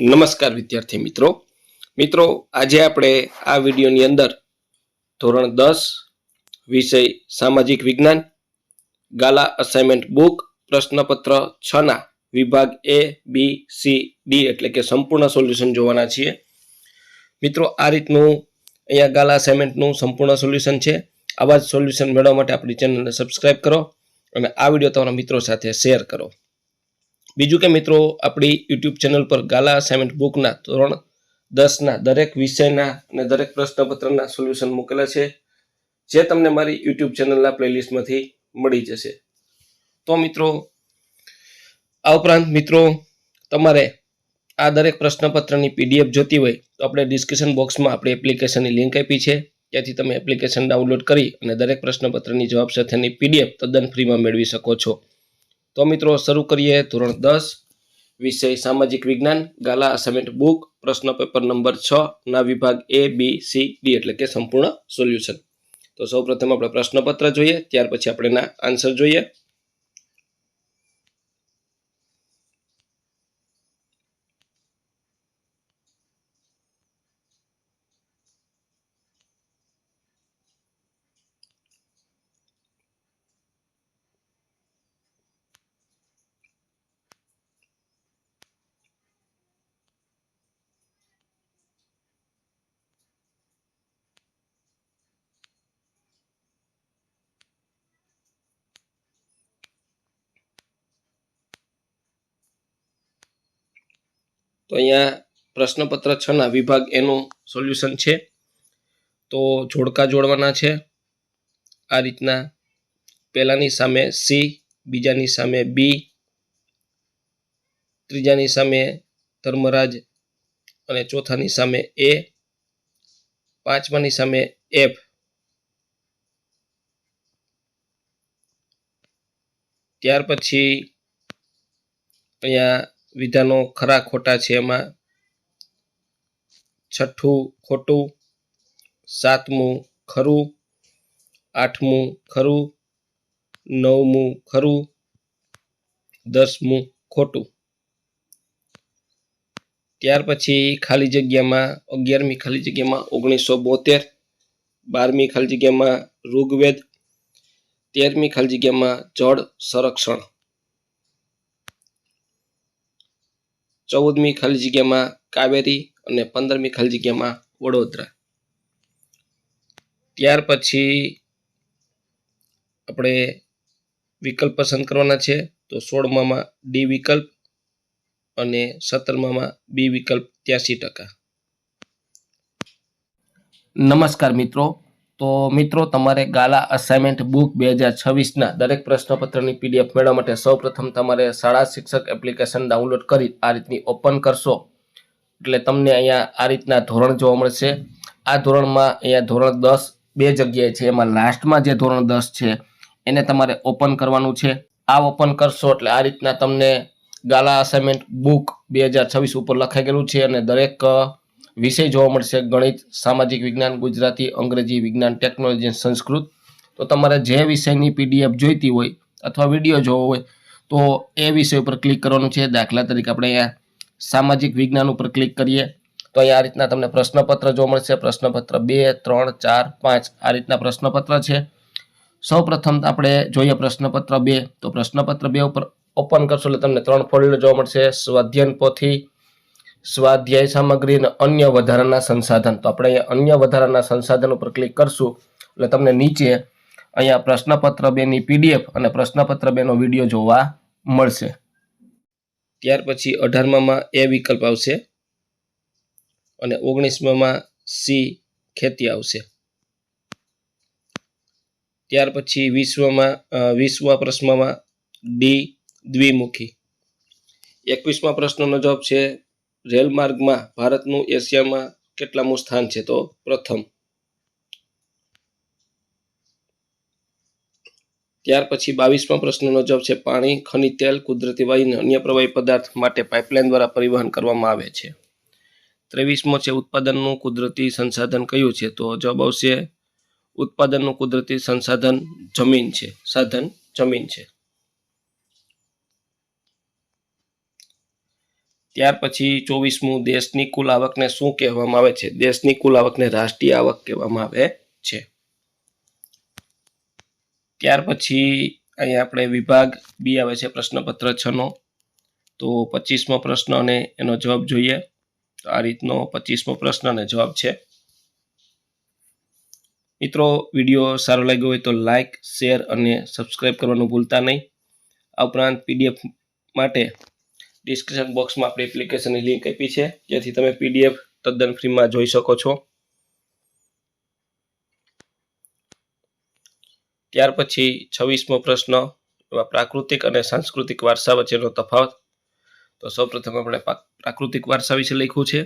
નમસ્કાર વિદ્યાર્થી મિત્રો. મિત્રો, આજે આપણે આ વિડીયોની અંદર ધોરણ દસ વિષય સામાજિક વિજ્ઞાન, ગાલા અસાઇનમેન્ટ બુક પ્રશ્નપત્ર છ ના વિભાગ એ બી સી ડી એટલે કે સંપૂર્ણ સોલ્યુશન જોવાના છીએ. મિત્રો, આ રીતનું અહીંયા ગાલા અસાઇનમેન્ટનું સંપૂર્ણ સોલ્યુશન છે. આવા જ સોલ્યુશન મેળવવા માટે આપણી ચેનલને સબસ્ક્રાઈબ કરો અને આ વીડિયો તમારા મિત્રો સાથે શેર કરો. બીજું કે મિત્રો, આપણી યુટ્યુબ ચેનલ પર ગાલા અસાઇનમેન્ટ બુકના ધોરણ દસના દરેક વિષયના અને દરેક પ્રશ્નપત્રના સોલ્યુશન મૂકેલા છે, જે તમને મારી યુટ્યુબ ચેનલના પ્લેલિસ્ટમાંથી મળી જશે. તો મિત્રો, આ ઉપરાંત મિત્રો, તમારે આ દરેક પ્રશ્નપત્રની પીડીએફ જોતી હોય, તો આપણે ડિસ્ક્રિપ્શન બોક્સમાં આપણી એપ્લિકેશનની લિંક આપી છે. ત્યાંથી તમે એપ્લિકેશન ડાઉનલોડ કરી અને દરેક પ્રશ્નપત્રની જવાબ સાથેની પીડીએફ તદ્દન ફ્રીમાં મેળવી શકો છો. તો મિત્રો શરૂ કરીએ ધોરણ દસ, વિષય સામાજિક વિજ્ઞાન, ગાલા અસાઇનમેન્ટ બુક પ્રશ્ન પેપર નંબર છ, ના વિભાગ એ બી સી ડી એટલે કે સંપૂર્ણ સોલ્યુશન તો સૌપ્રથમ આપણે પ્રશ્નપત્ર જોઈએ, ત્યાર પછી આપણે આન્સર જોઈએ. તો અહીંયા પ્રશ્નપત્ર છ ના વિભાગ એનું સોલ્યુશન છે. તો જોડકા જોડવાના છે. આ રીતના પહેલાંની સામે સી બીજાની સામે બી ત્રીજાની સામે ધર્મરાજ અને ચોથાની સામે એ પાંચમાની સામે એફ ત્યાર પછી અહીંયા વિધાનો ખરા ખોટા છે એમાં. છઠ્ઠું, ખોટું. સાતમું, ખરું. આઠમું, ખરું. નવમું, ખરું. દસમું, ખોટું. ત્યાર પછી ખાલી જગ્યામાં અગિયારમી ખાલી જગ્યામાં ઓગણીસો બોતેર. બારમી ખાલી જગ્યામાં ઋગ્વેદ. તેરમી ખાલી જગ્યામાં જળ સંરક્ષણ. ચૌદમી ખાલી જગ્યામાં કાવેરી અને પંદરમી ખાલી જગ્યામાં વડોદરા. ત્યાર પછી આપણે વિકલ્પ પસંદ કરવાના છે તો સોળમામાં ડી વિકલ્પ અને સત્તરમામાં બી વિકલ્પ ત્યાસી ટકા. નમસ્કાર મિત્રો તો મિત્રો, તમારે ગાલા અસાઇનમેન્ટ બુક બે હજાર છવ્વીસના દરેક પ્રશ્નપત્રની પીડીએફ મેળવવા માટે સૌપ્રથમ તમારે શાળા શિક્ષક એપ્લિકેશન ડાઉનલોડ કરી આ રીતની ઓપન કરશો. એટલે તમને અહીંયા આ રીતના ધોરણ જોવા મળશે. આ ધોરણમાં અહીંયા ધોરણ દસ બે જગ્યાએ છે. એમાં લાસ્ટમાં જે ધોરણ દસ છે, એને તમારે ઓપન કરવાનું છે. આ ઓપન કરશો એટલે આ રીતના તમને ગાલા અસાઇનમેન્ટ બુક બે હજાર છવ્વીસ ઉપર લખાઈ ગયેલું છે અને દરેક વિષય જોવા મળશે ગણિત, સામાજિક વિજ્ઞાન, ગુજરાતી, અંગ્રેજી વિજ્ઞાન ટેકનોલોજી સંસ્કૃત. તો તમારે જે વિષયની પીડીએફ જોઈતી હોય અથવા વીડિયો જોવો હોય, તો એ વિષય ઉપર ક્લિક કરવાનું છે. દાખલા તરીકે આપણે અહીંયા સામાજિક વિજ્ઞાન ઉપર ક્લિક કરીએ, તો અહીંયા આ રીતના તમને પ્રશ્નપત્ર જોવા મળશે. પ્રશ્નપત્ર બે, ત્રણ, ચાર, પાંચ, આ રીતના પ્રશ્નપત્ર છે. સૌ પ્રથમ આપણે જોઈએ પ્રશ્નપત્ર બે. તો પ્રશ્નપત્ર બે ઉપર ઓપન કરશો એટલે તમને ત્રણ ફોલ્ડર જોવા મળશે. સ્વાધ્યાયન પોથી સ્વાધ્યાય સામગ્રી અને અન્ય વધારાના સંસાધન. તો આપણે અહીંયા અન્ય વધારાના સંસાધન ઉપર ક્લિક કરશું. એટલે તમને નીચે અહીંયા પ્રશ્નપત્ર બેની પીડીએફ અને પ્રશ્નપત્ર બેનો વીડિયો જોવા મળશે. ત્યાર પછી અઢારમામાં એ વિકલ્પ આવશે અને ઓગણીસમાં સી ખેતી આવશે. ત્યાર પછી વિશ્વમાં વીસમા પ્રશ્નમાં ડી દ્વિમુખી. એકવીસમા પ્રશ્નનો જવાબ છે રેલ માર્ગમાં ભારતનું એશિયામાં કેટલામું સ્થાન છે તો પ્રથમ. ત્યાર પછી બાવીસમાં પ્રશ્નનો જવાબ છે, પાણી, ખનિજ તેલ, કુદરતી વાયુ અને અન્ય પ્રવાહી પદાર્થ માટે પાઇપલાઇન દ્વારા પરિવહન કરવામાં આવે છે. ત્રેવીસમો છે, ઉત્પાદનનું કુદરતી સંસાધન કયું છે તો જવાબ આવશે, ઉત્પાદનનું કુદરતી સંસાધન જમીન છે, સાધન જમીન છે. ત્યાર પછી ચોવીસમું દેશની કુલ આવકને શું કહેવામાં આવે છે? દેશની કુલ આવકને રાષ્ટ્રીય આવક કહેવામાં આવે છે. ત્યાર પછી અહીંયા આપણે વિભાગ બી આવે છે, પ્રશ્નપત્ર છનો. તો પચીસમો પ્રશ્ન અને એનો જવાબ જોઈએ. તો આ રીતનો પચીસમો પ્રશ્ન અને જવાબ છે. મિત્રો, વીડિયો સારો લાગ્યો હોય તો લાઈક, શેર અને સબસ્ક્રાઈબ કરવાનું ભૂલતા નહીં. આ ઉપરાંત પીડીએફ માટે ડિસ્ક્રિપ્શન બોક્સમાં આપણી એપ્લિકેશનની લિંક આપી છે. જેથી તમે પીડીએફ તદ્દન ફ્રીમાં જોઈ શકો છો. ત્યાર પછી છવ્વીસમો પ્રશ્ન એમાં પ્રાકૃતિક અને સાંસ્કૃતિક વારસા વચ્ચેનો તફાવત. તો સૌપ્રથમ આપણે પ્રાકૃતિક વારસા વિશે લખ્યું છે.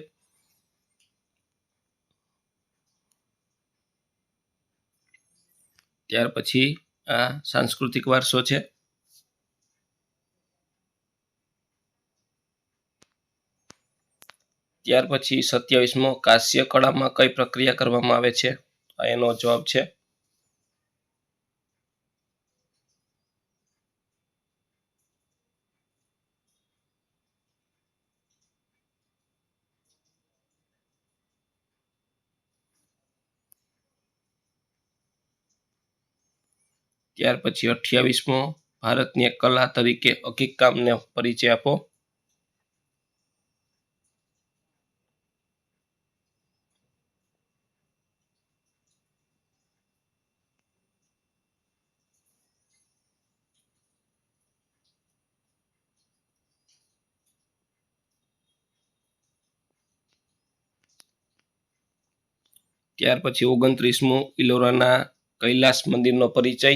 ત્યાર પછી આ સાંસ્કૃતિક વારસો છે. ત્યાર પછી સત્યાવીસમો કાશ્ય કળામાં કઈ પ્રક્રિયા કરવામાં આવે છે? એનો જવાબ છે. ત્યાર પછી અઠ્યાવીસમો, ભારતની કલા તરીકે અકીકામને પરિચય આપો. ત્યાર પછી ઓગણત્રીસમું ઇલોરાના કૈલાસ મંદિરનો પરિચય.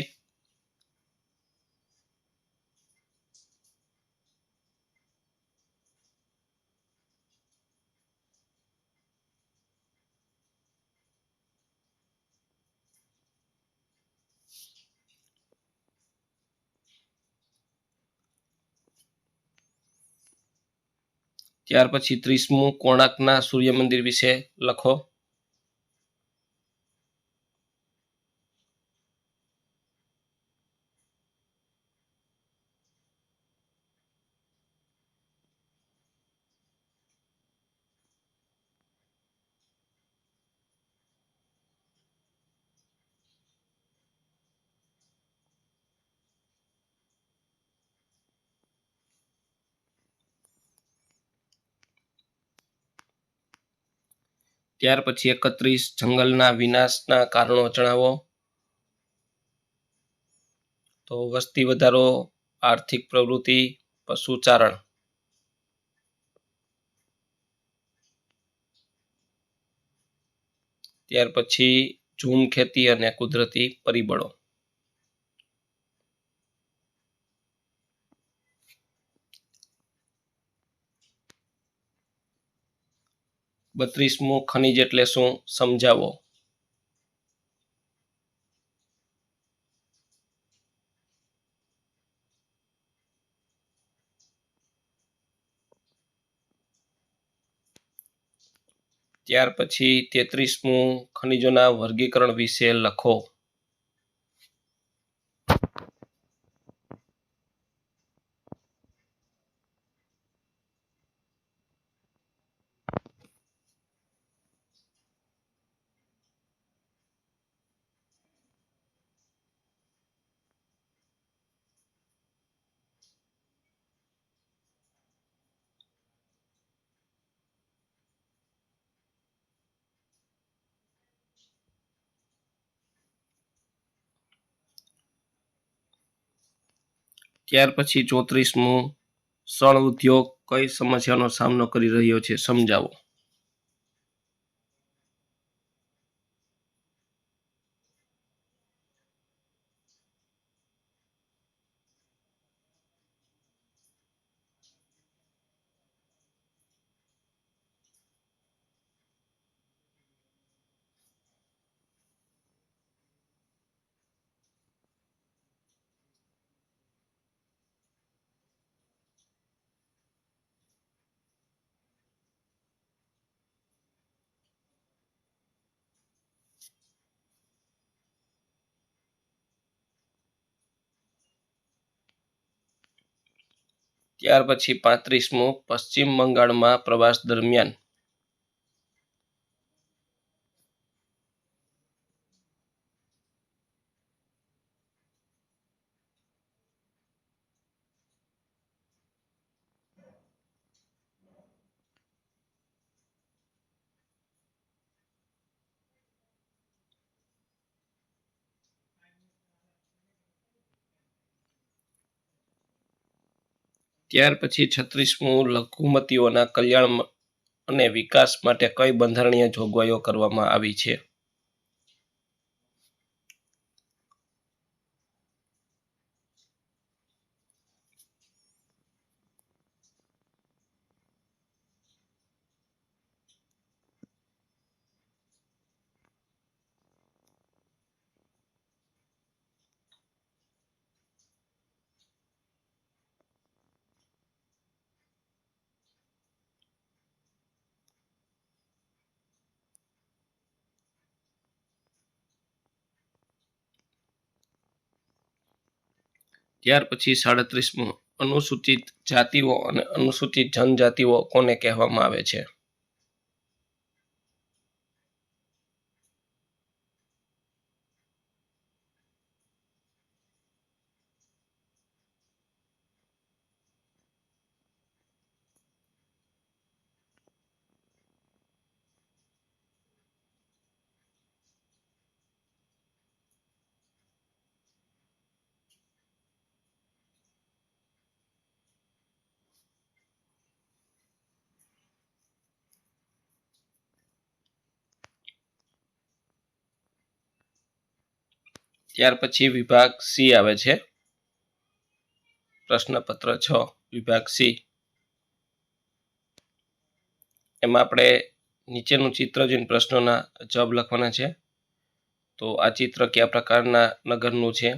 ત્યાર પછી ત્રીસમું કોણાર્કના સૂર્ય મંદિર વિશે લખો. ત્યાર પછી એકત્રીસ જંગલના વિનાશના કારણો જણાવો. તો વસ્તી વધારો, આર્થિક પ્રવૃત્તિ, પશુચારણ. ત્યાર પછી ઝૂમ ખેતી અને કુદરતી પરિબળો. બત્રીસમું ખનિજ એટલે શું? સમજાવો. ત્યાર પછી તેત્રીસમું ખનિજોના વર્ગીકરણ વિશે લખો. ત્યાર પછી ચોત્રીસમું શણ ઉદ્યોગ કઈ સમસ્યાનો સામનો કરી રહ્યો છે સમજાવો. ત્યાર પછી પાંત્રીસમું પશ્ચિમ બંગાળમાં પ્રવાસ દરમિયાન ત્યાર પછી છત્રીસમું લઘુમતીઓના કલ્યાણ અને વિકાસ માટે કઈ બંધારણીય જોગવાઈઓ કરવામાં આવી છે? ત્યાર પછી સાડત્રીસમું અનુસૂચિત જાતિઓ અને અનુસૂચિત જનજાતિઓ કોને કહેવામાં આવે છે? ત્યાર પછી વિભાગ સી આવે છે. પ્રશ્નપત્ર છ, વિભાગ સી એમાં આપણે નીચેનું ચિત્ર જોઈને પ્રશ્નોના જવાબ લખવાના છે. તો આ ચિત્ર કયા પ્રકારના નગરનું છે?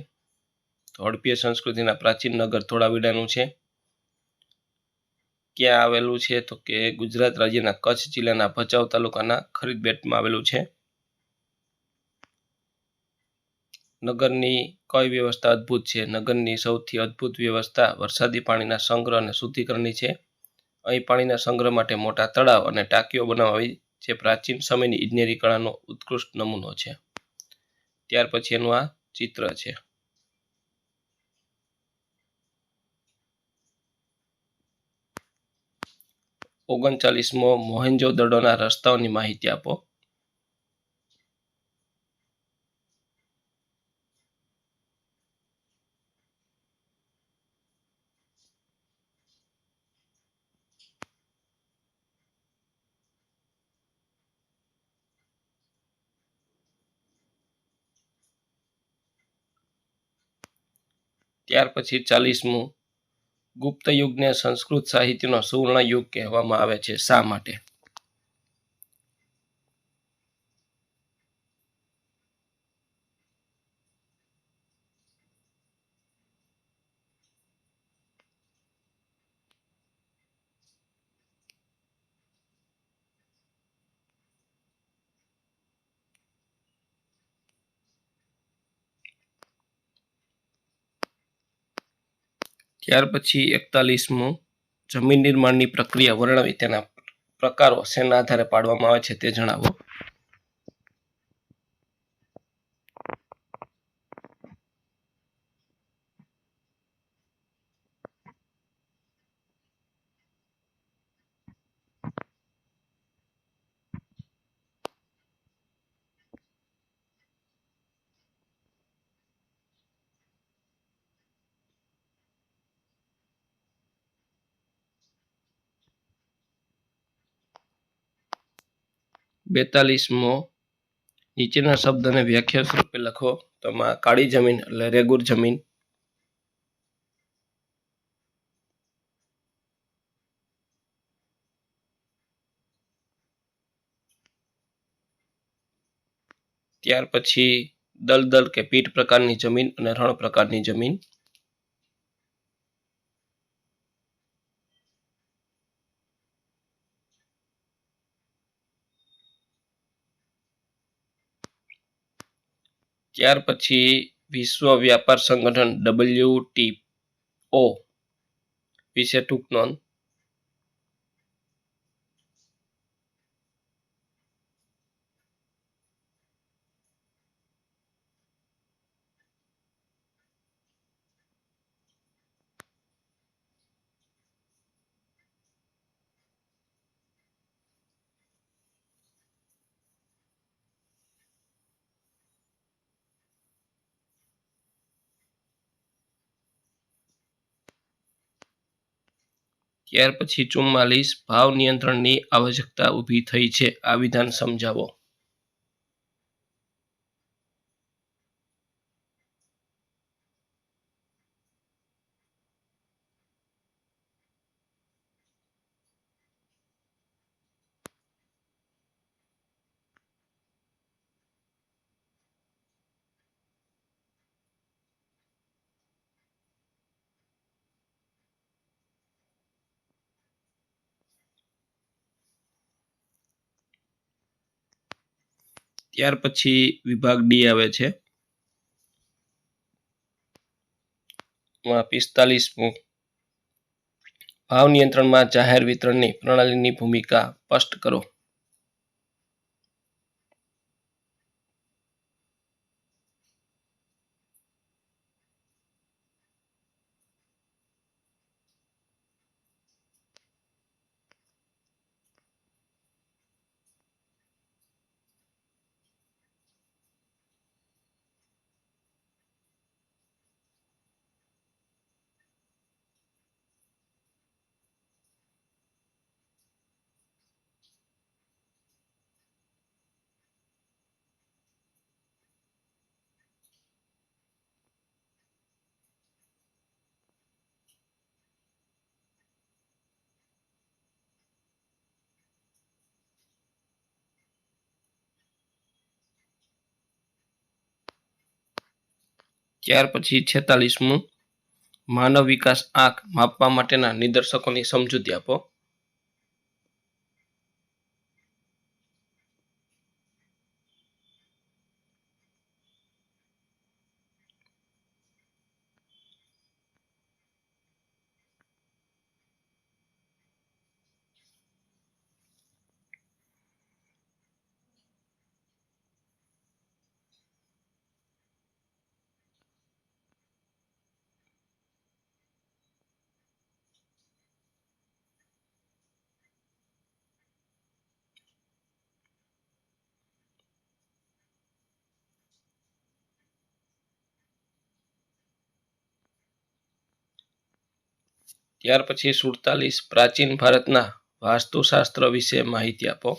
તો હડપીય સંસ્કૃતિના પ્રાચીન નગર ધોળાવીરાનું છે. ક્યાં આવેલું છે? તો કે ગુજરાત રાજ્યના કચ્છ જિલ્લાના ભચાઉ તાલુકાના ખરીદબેટમાં આવેલું છે. નગરની કઈ વ્યવસ્થા અદ્ભુત છે? નગરની સૌથી અદ્ભુત વ્યવસ્થા વરસાદી પાણીના સંગ્રહ અને શુદ્ધિકરણની છે. અહીં પાણીના સંગ્રહ માટે મોટા તળાવ અને ટાંકીઓ બનાવવી જે પ્રાચીન સમયની ઇજનેરી કળાનો ઉત્કૃષ્ટ નમૂનો છે. ત્યાર પછી એનું આ ચિત્ર છે. ઓગણચાલીસમો મોહેન્જો દડોના રસ્તાઓની માહિતી આપો. ત્યાર પછી ચાલીસમું ગુપ્ત યુગને સંસ્કૃત સાહિત્યનો સુવર્ણ યુગ કહેવામાં આવે છે. શા માટે? ત્યાર પછી એકતાલીસમું જમીન નિર્માણની પ્રક્રિયા વર્ણવી તેના પ્રકારો શેના આધારે પાડવામાં આવે છે તે જણાવો. બેતાલીસમો નીચેના શબ્દને વ્યાખ્યા સ્વરૂપે લખો. તો કાળી જમીન એટલે રેગુર જમીન. ત્યાર પછી દલદલ કે પીઠ પ્રકારની જમીન અને રણ પ્રકારની જમીન. ત્યાર પછી વિશ્વ વ્યાપાર સંગઠન ડબલ્યુ ઓ વિશે ટૂંક નોંધ. ત્યાર પછી ચુમ્માલીસ ભાવ નિયંત્રણની આવશ્યકતા ઊભી થઈ છે. આ વિધાન સમજાવો. ત્યાર પછી વિભાગ ડી આવે છે. પિસ્તાલીસમું ભાવ નિયંત્રણમાં જાહેર વિતરણની પ્રણાલીની ભૂમિકા સ્પષ્ટ કરો. ત્યાર પછી છેતાલીસમું માનવ વિકાસ આંક માપવા માટેના નિદર્શકોની સમજૂતી આપો. ત્યાર પછી સુડતાલીસ પ્રાચીન ભારતના વાસ્તુશાસ્ત્ર વિશે માહિતી આપો.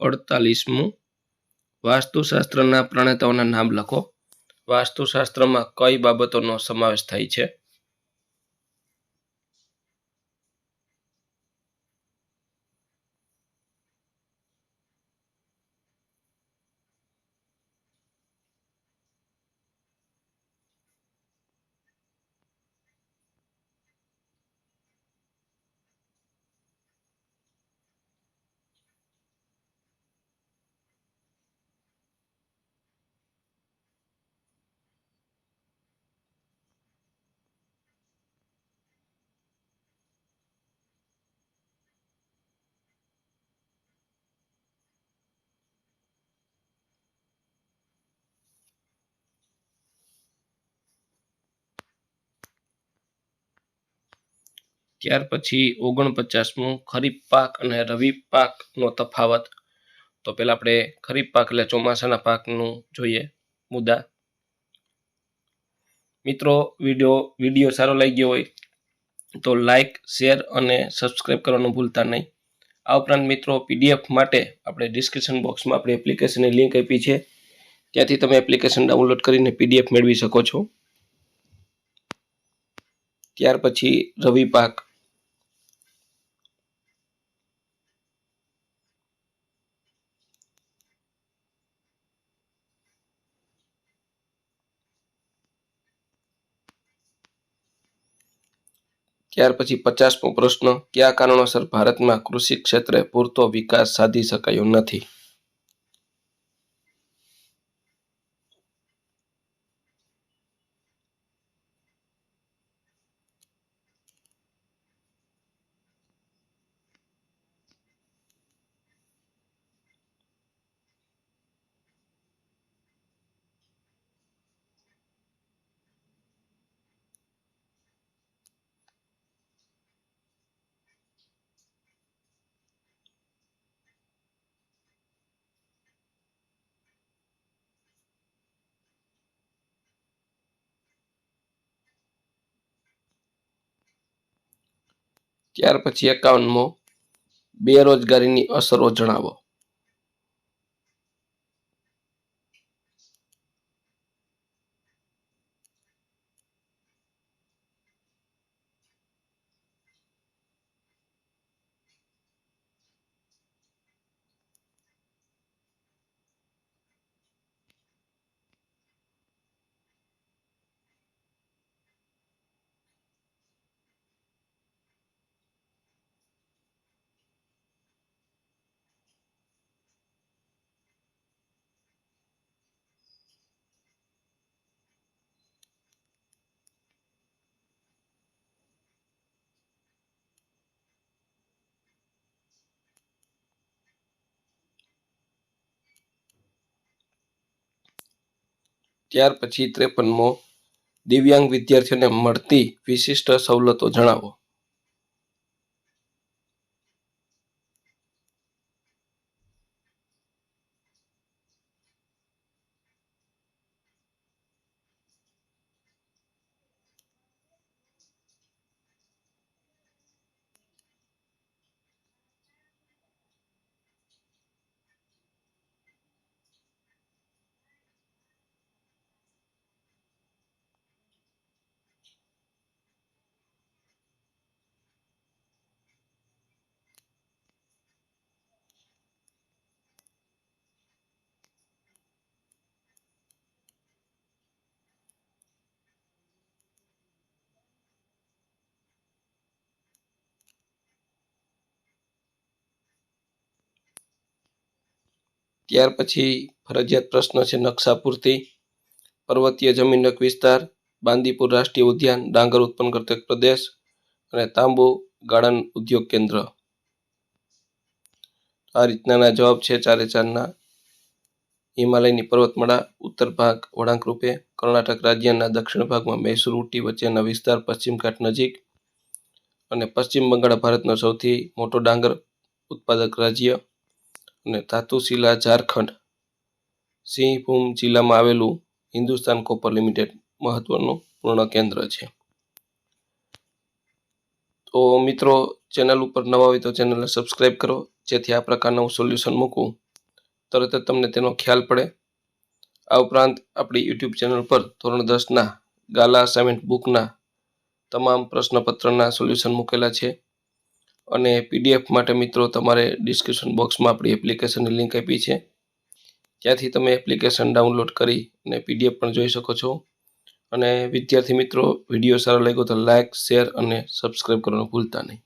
અડતાલીસમું. વાસ્તુશાસ્ત્રના પ્રણેતાઓના નામ લખો. વાસ્તુશાસ્ત્રમાં કઈ બાબતોનો સમાવેશ થાય છે? ત્યાર પછી ઓગણપચાસમું ખરીફ પાક અને રવિ પાકનો તફાવત. તો પહેલાં આપણે ખરીફ પાક એટલે ચોમાસાના પાકનું જોઈએ મુદ્દા. મિત્રો, વીડિયો વીડિયો સારો લાગ્યો હોય તો લાઈક, શેર અને સબસ્ક્રાઈબ કરવાનું ભૂલતા નહીં. આ ઉપરાંત મિત્રો, પીડીએફ માટે આપણે ડિસ્ક્રિપ્શન બોક્સમાં આપણી એપ્લિકેશનની લિંક આપી છે. ત્યાંથી તમે એપ્લિકેશન ડાઉનલોડ કરીને પીડીએફ મેળવી શકો છો. ત્યાર પછી રવિ પાક. ત્યાર પછી પચાસમો પ્રશ્ન કયા કારણોસર ભારતમાં કૃષિ ક્ષેત્રે પૂરતો વિકાસ સાધી શકાયો નથી? ત્યાર પછી એકાવનમો બેરોજગારીની અસરો જણાવો. ત્યાર પછી ત્રેપનમો દિવ્યાંગ વિદ્યાર્થીઓને મળતી વિશિષ્ટ સવલતો જણાવો. ત્યાર પછી ફરજિયાત પ્રશ્ન છે નકશા પૂર્તિ પર્વતીય જમીનક વિસ્તાર, બાંદીપુર રાષ્ટ્રીય ઉદ્યાન, ડાંગર ઉત્પન્ન કરતો પ્રદેશ અને તાંબુ ગાળન ઉદ્યોગ કેન્દ્ર. આ રીતનાના જવાબ છે ચારે ચારના. હિમાલયની પર્વતમાળા, ઉત્તર ભાગ, વળાંક રૂપે કર્ણાટક રાજ્યના દક્ષિણ ભાગમાં મૈસૂર ઉટી વચ્ચેના વિસ્તાર પશ્ચિમ ઘાટ નજીક અને પશ્ચિમ બંગાળ ભારતનો સૌથી મોટો ડાંગર ઉત્પાદક રાજ્ય. અને ધાતુશિલા ઝારખંડ સિંહભૂમ જિલ્લામાં આવેલું હિન્દુસ્તાન કોપર લિમિટેડ મહત્વનું પૂર્ણ કેન્દ્ર છે. તો મિત્રો, ચેનલ ઉપર નવા હોય તો ચેનલને સબસ્ક્રાઈબ કરો, જેથી આ પ્રકારનું હું સોલ્યુશન મૂકું. તરત જ તમને તેનો ખ્યાલ પડે. આ ઉપરાંત આપણી યુટ્યુબ ચેનલ પર ધોરણ દસના ગાલા અસાઇનમેન્ટ બુકના તમામ પ્રશ્નપત્રના સોલ્યુશન મૂકેલા છે. અને પીડીએફ માટે મિત્રો તમારે ડિસ્ક્રિપ્શન બોક્સમાં આપણી એપ્લિકેશનની લિંક આપી છે. ત્યાંથી તમે એપ્લિકેશન ડાઉનલોડ કરી અને પીડીએફ પણ જોઈ શકો છો. અને વિદ્યાર્થી મિત્રો, વીડિયો સારો લાગ્યો તો લાઇક શેર અને સબસ્ક્રાઈબ કરવાનું ભૂલતા નહીં.